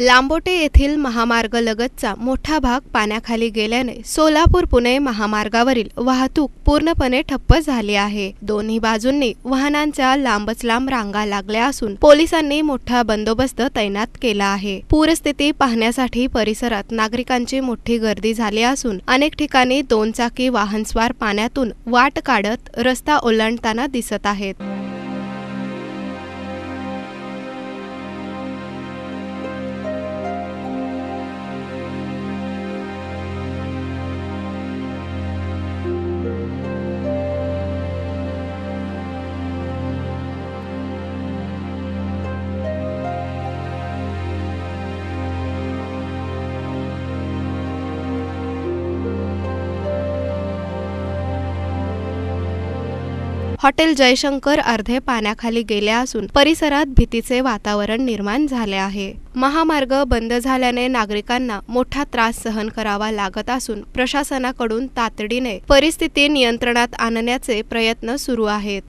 लांबोटे येथील महामार्गलगतचा मोठा भाग पाण्याखाली गेल्याने सोलापूर पुणे महामार्गावरील वाहतूक पूर्णपणे ठप्प झाली आहे. दोन्ही बाजूंनी वाहनांच्या लांबच लांब रांगा लागल्या असून पोलिसांनी मोठा बंदोबस्त तैनात केला आहे. पूरस्थिती पाहण्यासाठी परिसरात नागरिकांची मोठी गर्दी झाली असून अनेक ठिकाणी दोन चाकी वाहनस्वार पाण्यातून वाट काढत रस्ता ओलांडताना दिसत आहेत. हॉटेल जयशंकर अर्धे पाण्याखाली गेले असून परिसरात भीतीचे वातावरण निर्माण झाले आहे. महामार्ग बंद झाल्याने नागरिकांना मोठा त्रास सहन करावा लागत असून प्रशासनाकडून तातडीने परिस्थिती नियंत्रणात आणण्याचे प्रयत्न सुरू आहेत.